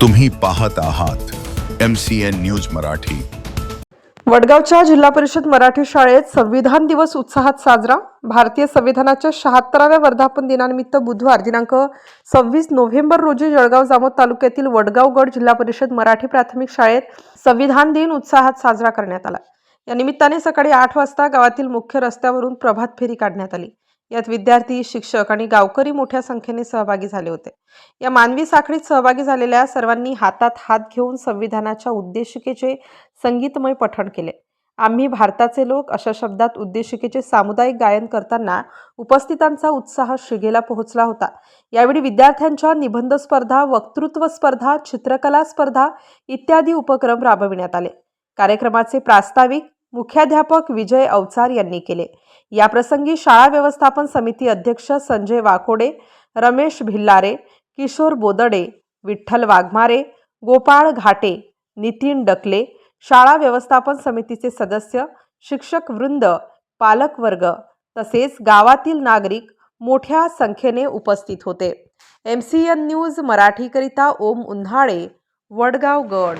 तुम्ही पाहत आहात M C N news Marathi. वडगावच्या जिल्हा परिषद मराठी शाळेत संविधान दिवस उत्साहात साजरा. भारतीय संविधानाच्या शहात्तराव्या वर्धापन दिनानिमित्त बुधवार दिनांक सव्वीस नोव्हेंबर रोजी जळगाव जामोद तालुक्यातील वडगाव गड जिल्हा परिषद मराठी प्राथमिक शाळेत संविधान दिन उत्साहात साजरा करण्यात आला. या निमित्ताने सकाळी आठ वाजता गावातील मुख्य रस्त्यावरून प्रभात फेरी काढण्यात आली. यात विद्यार्थी शिक्षक आणि गावकरी मोठ्या संख्येने सहभागी झाले होते. या मानवी साखळीत सहभागी झालेल्या सर्वांनी हातात हात घेऊन संविधानाच्या उद्देशिकेचे संगीतमय पठण केले. आम्ही भारताचे लोक अशा शब्दात उद्देशिकेचे सामुदायिक गायन करताना उपस्थितांचा उत्साह शिगेला पोहोचला होता. यावेळी विद्यार्थ्यांच्या निबंध स्पर्धा वक्तृत्व स्पर्धा चित्रकला स्पर्धा इत्यादी उपक्रम राबविण्यात आले. कार्यक्रमाचे प्रास्ताविक मुख्याध्यापक विजय अवचार यांनी केले. याप्रसंगी शाळा व्यवस्थापन समिती अध्यक्ष संजय वाकोडे रमेश भिल्लारे किशोर बोदडे विठ्ठल वाघमारे गोपाळ घाटे नितीन डकले शाळा व्यवस्थापन समितीचे सदस्य शिक्षक वृंद पालकवर्ग तसेच गावातील नागरिक मोठ्या संख्येने उपस्थित होते. एम सी एन न्यूज मराठीकरिता ओम उन्हाळे वडगाव गड.